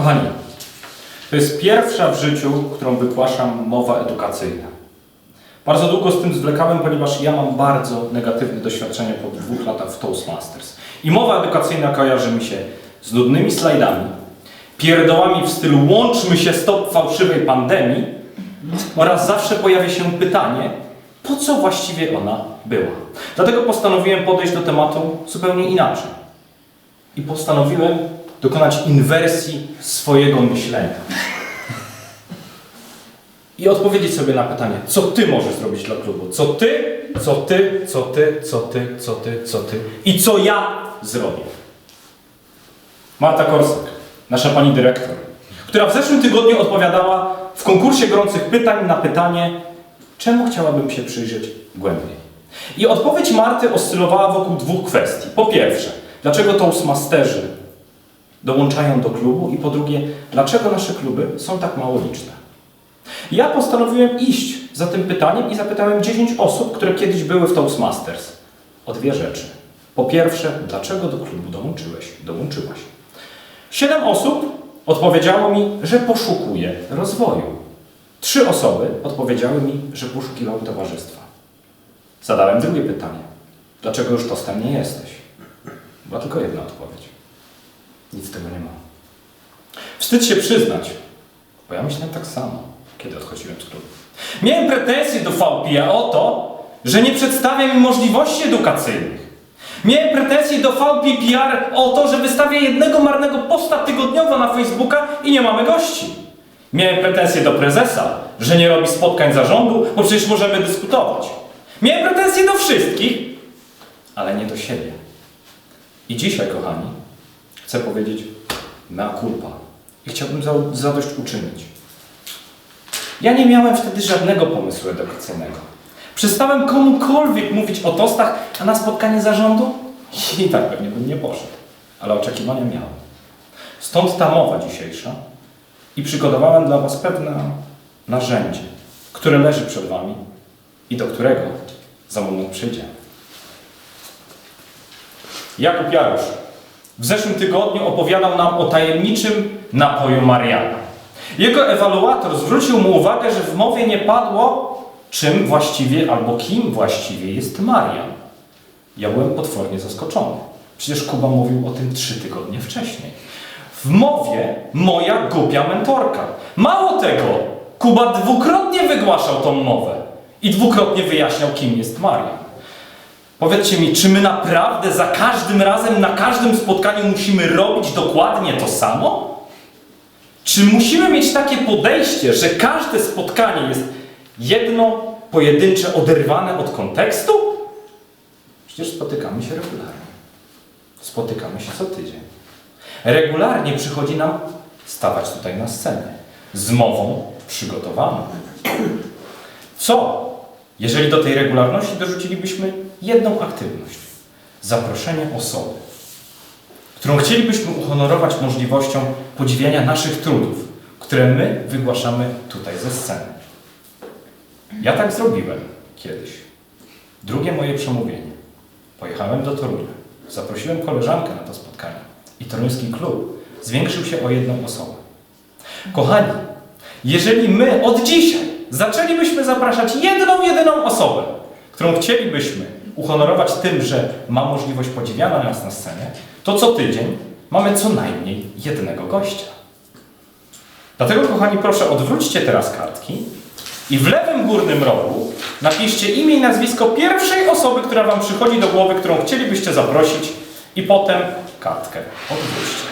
Kochani, to jest pierwsza w życiu, którą wygłaszam mowa edukacyjna. Bardzo długo z tym zwlekałem, ponieważ ja mam bardzo negatywne doświadczenie po dwóch latach w Toastmasters. I mowa edukacyjna kojarzy mi się z nudnymi slajdami, pierdołami w stylu łączmy się stop fałszywej pandemii oraz zawsze pojawia się pytanie, po co właściwie ona była. Dlatego postanowiłem podejść do tematu zupełnie inaczej. I postanowiłem dokonać inwersji swojego myślenia. I odpowiedzieć sobie na pytanie, co ty możesz zrobić dla klubu? Co ty, co ty, co ty, co ty, co ty, co ty i co ja zrobię. Marta Korsak, nasza pani dyrektor, która w zeszłym tygodniu odpowiadała w konkursie gorących pytań na pytanie, czemu chciałabym się przyjrzeć głębiej. I odpowiedź Marty oscylowała wokół dwóch kwestii. Po pierwsze, dlaczego Toastmasterzy dołączają do klubu i po drugie, dlaczego nasze kluby są tak mało liczne. Ja postanowiłem iść za tym pytaniem i zapytałem 10 osób, które kiedyś były w Toastmasters. O dwie rzeczy. Po pierwsze, dlaczego do klubu dołączyłeś, dołączyłaś? Siedem osób odpowiedziało mi, że poszukuje rozwoju. Trzy osoby odpowiedziały mi, że poszukiwały towarzystwa. Zadałem drugie pytanie. Dlaczego już tostem nie jesteś? Była tylko jedna odpowiedź. Nic z tego nie ma. Wstyd się przyznać, bo ja myślałem tak samo, kiedy odchodziłem z klubu. Miałem pretensje do VPA o to, że nie przedstawia mi możliwości edukacyjnych. Miałem pretensje do VPPR o to, że wystawia jednego marnego posta tygodniowo na Facebooka i nie mamy gości. Miałem pretensje do prezesa, że nie robi spotkań zarządu, bo przecież możemy dyskutować. Miałem pretensje do wszystkich, ale nie do siebie. I dzisiaj, kochani, chcę powiedzieć mea culpa. I chciałbym za, zadośćuczynić. Ja nie miałem wtedy żadnego pomysłu edukacyjnego. Przestałem komukolwiek mówić o tostach, a na spotkanie zarządu? I tak pewnie bym nie poszedł. Ale oczekiwania miałem. Stąd ta mowa dzisiejsza. I przygotowałem dla Was pewne narzędzie, które leży przed Wami i do którego za moment przyjdziemy. Jakub Jarosz w zeszłym tygodniu opowiadał nam o tajemniczym napoju Mariana. Jego ewaluator zwrócił mu uwagę, że w mowie nie padło, czym właściwie albo kim właściwie jest Marian. Ja byłem potwornie zaskoczony. Przecież Kuba mówił o tym trzy tygodnie wcześniej. W mowie moja głupia mentorka. Mało tego, Kuba dwukrotnie wygłaszał tą mowę i dwukrotnie wyjaśniał, kim jest Marian. Powiedzcie mi, czy my naprawdę za każdym razem, na każdym spotkaniu musimy robić dokładnie to samo? Czy musimy mieć takie podejście, że każde spotkanie jest jedno, pojedyncze, oderwane od kontekstu? Przecież spotykamy się regularnie. Spotykamy się co tydzień. Regularnie przychodzi nam stawać tutaj na scenie z mową przygotowaną. Co, jeżeli do tej regularności dorzucilibyśmy jedną aktywność? Zaproszenie osoby, którą chcielibyśmy uhonorować możliwością podziwiania naszych trudów, które my wygłaszamy tutaj ze sceny. Ja tak zrobiłem kiedyś. Drugie moje przemówienie. Pojechałem do Torunia. Zaprosiłem koleżankę na to spotkanie. I toruński klub zwiększył się o jedną osobę. Kochani, jeżeli my od dzisiaj zaczęlibyśmy zapraszać jedną, jedyną osobę, którą chcielibyśmy uhonorować tym, że ma możliwość podziwiania nas na scenie, to co tydzień mamy co najmniej jednego gościa. Dlatego, kochani, proszę odwróćcie teraz kartki i w lewym górnym rogu napiszcie imię i nazwisko pierwszej osoby, która Wam przychodzi do głowy, którą chcielibyście zaprosić i potem kartkę odwróćcie.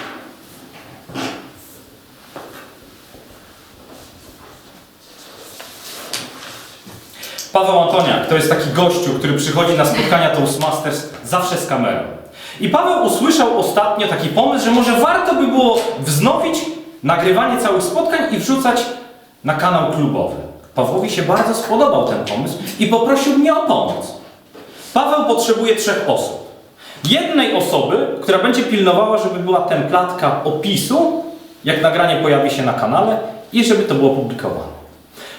Paweł Antoniak to jest taki gościu, który przychodzi na spotkania Toastmasters zawsze z kamerą. I Paweł usłyszał ostatnio taki pomysł, że może warto by było wznowić nagrywanie całych spotkań i wrzucać na kanał klubowy. Pawłowi się bardzo spodobał ten pomysł i poprosił mnie o pomoc. Paweł potrzebuje trzech osób. Jednej osoby, która będzie pilnowała, żeby była templatka opisu, jak nagranie pojawi się na kanale i żeby to było publikowane.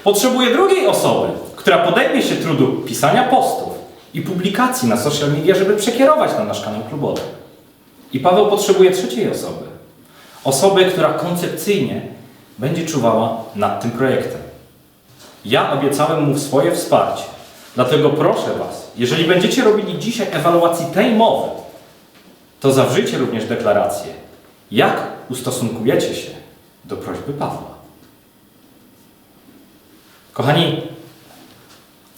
Potrzebuje drugiej osoby, która podejmie się trudu pisania postów i publikacji na social media, żeby przekierować na nasz kanał klubowy. I Paweł potrzebuje trzeciej osoby. Osobę, która koncepcyjnie będzie czuwała nad tym projektem. Ja obiecałem mu swoje wsparcie. Dlatego proszę Was, jeżeli będziecie robili dzisiaj ewaluacji tej mowy, to zawrzyjcie również deklarację, jak ustosunkujecie się do prośby Pawła. Kochani,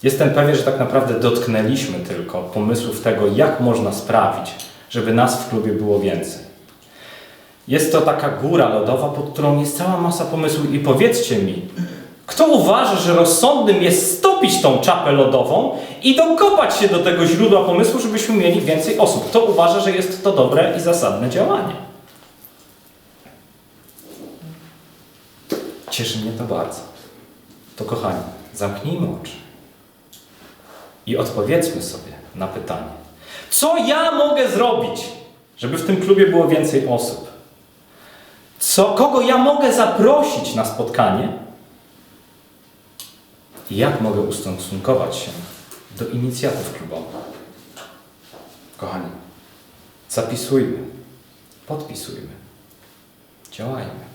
jestem pewien, że tak naprawdę dotknęliśmy tylko pomysłów tego, jak można sprawić, żeby nas w klubie było więcej. Jest to taka góra lodowa, pod którą jest cała masa pomysłów i powiedzcie mi, kto uważa, że rozsądnym jest stopić tą czapę lodową i dokopać się do tego źródła pomysłu, żebyśmy mieli więcej osób? Kto uważa, że jest to dobre i zasadne działanie? Cieszy mnie to bardzo. To kochani, zamknijmy oczy i odpowiedzmy sobie na pytanie, co ja mogę zrobić, żeby w tym klubie było więcej osób? Co, kogo ja mogę zaprosić na spotkanie? I jak mogę ustosunkować się do inicjatyw klubowych? Kochani, zapisujmy, podpisujmy, działajmy.